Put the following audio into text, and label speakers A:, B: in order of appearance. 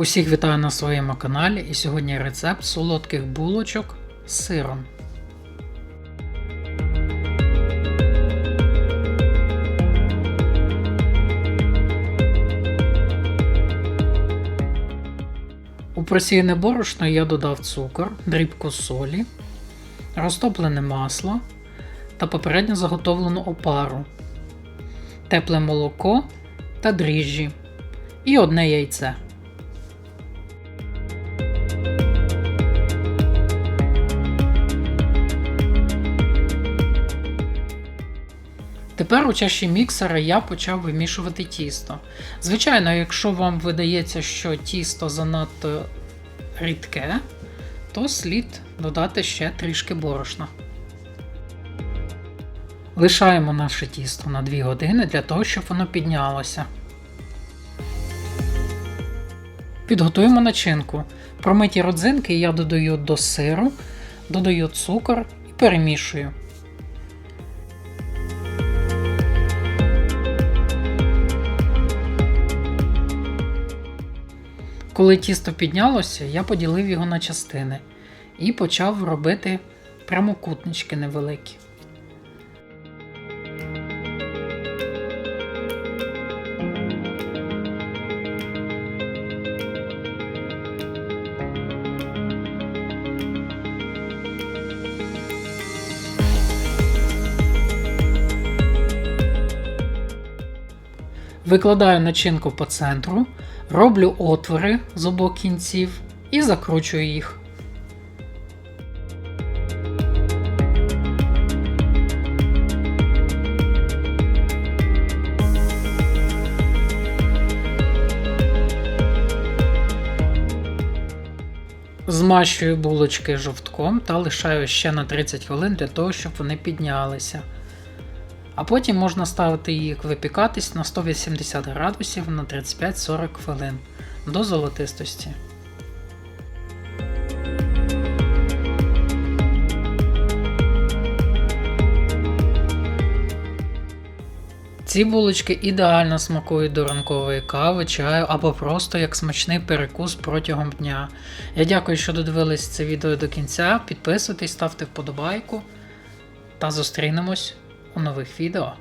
A: Усіх вітаю на своєму каналі і сьогодні рецепт солодких булочок з сиром. У просіяне борошно я додав цукор, дрібку солі, розтоплене масло та попередньо заготовлену опару, тепле молоко та дріжджі і одне яйце. Тепер у чаші міксера я почав вимішувати тісто. Звичайно, якщо вам видається, що тісто занадто рідке, то слід додати ще трішки борошна. Лишаємо наше тісто на 2 години для того, щоб воно піднялося. Підготуємо начинку. Промиті родзинки я додаю до сиру, додаю цукор і перемішую. Коли тісто піднялося, я поділив його на частини і почав робити прямокутнички невеликі. Викладаю начинку по центру, роблю отвори з обох кінців і закручую їх. Змащую булочки жовтком та лишаю ще на 30 хвилин для того, щоб вони піднялися. А потім можна ставити їх випікатись на 180 градусів на 35-40 хвилин до золотистості. Ці булочки ідеально смакують до ранкової кави, чаю або просто як смачний перекус протягом дня. Я дякую, що додивились це відео до кінця. Підписуйтесь, ставте вподобайку та зустрінемось у нових відео.